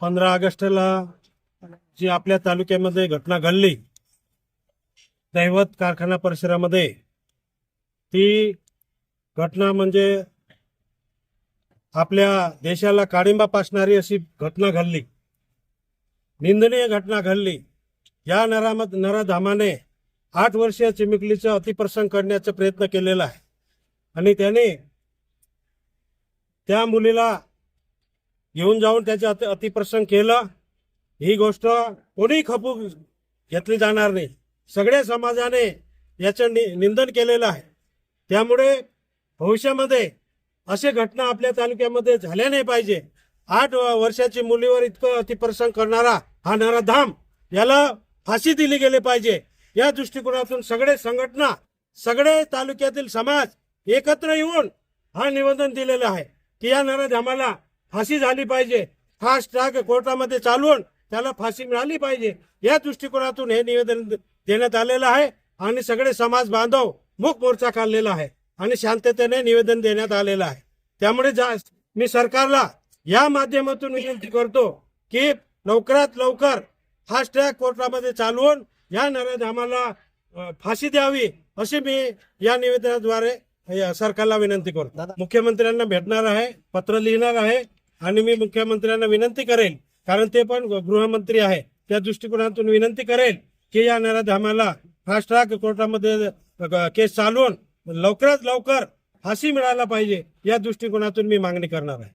पंधरा ऑगस्टला जी आपल्या तालुक्यामध्ये घटना घडली दैवत कारखाना परिसरामध्ये ती घटना म्हणजे आपल्या देशाला काळिंबा पासणारी अशी घटना घडली. निंदनीय घटना घडली. या नरामत नराधामाने आठ वर्षीय चिमुकलीचं अतिप्रसंग करण्याचा प्रयत्न केलेला आहे. आणि त्याने त्या मुलीला घेऊन जाऊन त्याचे अति अतिप्रसंग केलं. ही गोष्ट कोणी खपू घेतली जाणार नाही. सगळ्या समाजाने याचं नि निंदन केलेलं आहे. त्यामुळे भविष्यामध्ये असे घटना आपल्या तालुक्यामध्ये झाल्या नाही पाहिजे. आठ वर्षाची मुलीवर इतकं अतिप्रसंग करणारा हा नराधाम याला फाशी दिली गेली पाहिजे. या दृष्टिकोनातून सगळे संघटना सगळे तालुक्यातील समाज एकत्र येऊन हा निवेदन दिलेलं आहे की या नराधामाला फाशी झाली पाहिजे. फास्ट ट्रॅक कोर्टामध्ये चालवून त्याला फाशी मिळाली पाहिजे. या दृष्टिकोनातून हे निवेदन देण्यात आलेलं आहे आणि सगळे समाज बांधव मूक मोर्चा काढलेला आहे आणि शांततेने निवेदन देण्यात आलेलं आहे. त्यामुळे मी सरकारला या माध्यमातून विनंती करतो की लवकरात लवकर फास्ट ट्रॅक कोर्टामध्ये चालवून या अ, फाशी द्यावी अशी मी या निवेदनाद्वारे या सरकारला विनंती करतो. मुख्यमंत्र्यांना भेटणार आहे पत्र लिहिणार आहे. आणि मी मुख्यमंत्र्यांना विनंती करेन कारण ते पण गृहमंत्री आहे त्या दृष्टिकोनातून विनंती करेल की या नराधामाला फास्ट ट्रॅक कोर्टामध्ये केस चालवून लवकरात लवकर फाशी मिळायला पाहिजे या दृष्टिकोनातून मी मागणी करणार आहे.